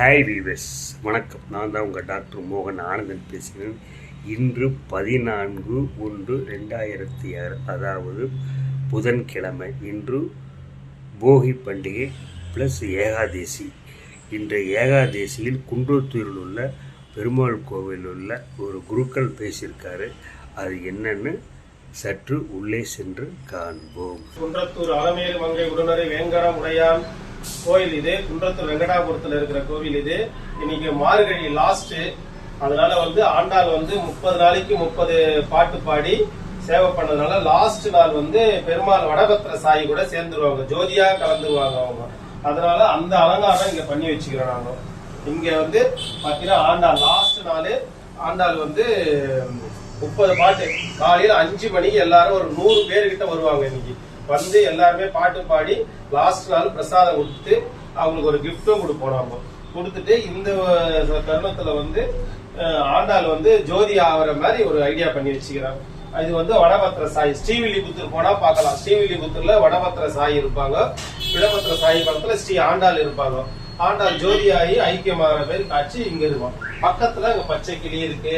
Hi viewers வணக்கம். நான் தான் உங்கள் டாக்டர் மோகன் ஆனந்தன் பேசுகிறேன். இன்று பதினான்கு ஒன்று ரெண்டாயிரத்தி ஆறு அதாவது புதன்கிழமை. இன்று போகி பண்டிகை ப்ளஸ் ஏகாதேசி. இன்றைய ஏகாதேசியில் குன்றத்தூரில் உள்ள பெருமாள் கோவிலில் உள்ள ஒரு குருக்கள் பேசியிருக்காரு. அது என்னன்னு சற்று உள்ளே சென்று காண்போம். குன்றத்தூர் அலமேல் மங்கை உடனரை வேங்கரம் உடையான் கோயில் இது. குன்றத்தூர் வெங்கடாபுரத்துல இருக்கிற கோவில் இது. இன்னைக்கு மார்கழி லாஸ்ட் அதனால வந்து ஆண்டாள் வந்து முப்பது நாளைக்கு முப்பது பாட்டு பாடி சேவை பண்ணதுனால லாஸ்ட் நாள் வந்து பெருமாள் வடபத்திர சாயி கூட சேர்ந்துருவாங்க. ஜோதியா கலந்துருவாங்க அவங்க. அதனால அந்த அலங்காரம் இங்க பண்ணி வச்சுக்கிறோம் நாங்க. இங்க வந்து பாத்தீங்கன்னா ஆண்டாள் லாஸ்ட் நாள் ஆண்டாள் வந்து முப்பது பாட்டு. காலையில அஞ்சு மணிக்கு எல்லாரும் ஒரு நூறு பேர் கிட்ட வருவாங்க இன்னைக்கு. வந்து எல்லாருமே பாட்டு பாடி லாஸ்ட் நாள் பிரசாதம் கொடுத்து அவங்களுக்கு ஒரு கிஃப்டும் கொடுப்போம் நாம கொடுத்துட்டு இந்த தருணத்துல வந்து ஆண்டாள் வந்து ஜோதி ஆகிற மாதிரி ஒரு ஐடியா பண்ணி வச்சுக்கிறாங்க. இது வந்து வடபத்திர சாய் ஸ்ரீவில்லிபுத்தூர் போனா பார்க்கலாம். ஸ்ரீவில்லிபுத்தூர்ல வடபத்திர சாய் இருப்பாங்க. விடபத்திர சாய் பக்கத்துல ஸ்ரீ ஆண்டாள் இருப்பாங்க. ஆண்டாள் ஜோதியாகி ஐக்கியமான பேர் காட்சி இங்க இருக்கும் பக்கத்துல இங்க பச்சை கிளி இருக்கு.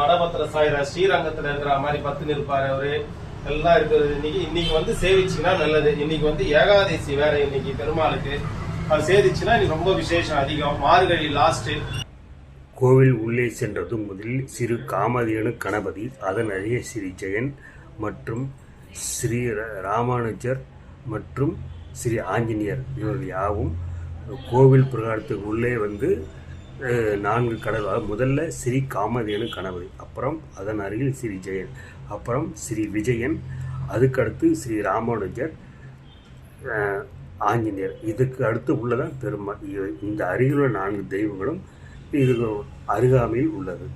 வடபத்திர சாய் ஸ்ரீரங்கத்துல இருக்கிற மாதிரி பத்து இருப்பாரு அவரு. எல்லாம் இருக்கிறது. இன்னைக்கு இன்னைக்கு வந்து சேவிச்சுன்னா நல்லது. இன்னைக்கு வந்து ஏகாதசி வேற இன்னைக்கு பெருமாளுக்கு. அது சேதிச்சுன்னா இன்னைக்கு ரொம்ப விசேஷம் அதிகம். மார்கழி லாஸ்ட்டு கோவில் உள்ளே சென்றதும் முதலில் சிறு காமதேனு கணபதி அதன் அருகே ஸ்ரீ ஜெயன் மற்றும் ஸ்ரீ ர- ராமானுஜர் மற்றும் ஸ்ரீ ஆஞ்சநேயர். இவர்கள் யாவும் கோவில் பிரகாரத்துக்கு உள்ளே வந்து நான்கு கடவுள் முதல்ல ஸ்ரீ காமதேனு கணபதி அப்புறம் அதன் அருகில் ஸ்ரீ ஜெயன் அப்புறம் ஸ்ரீ விஜயன் அதுக்கடுத்து ஸ்ரீ ராமானுஜர் ஆஞ்சநேயர். இதுக்கு அடுத்து உள்ளதான் பெருமாள். இந்த அருகிலுள்ள நான்கு தெய்வங்களும் இது அருகாமையில் உள்ளது.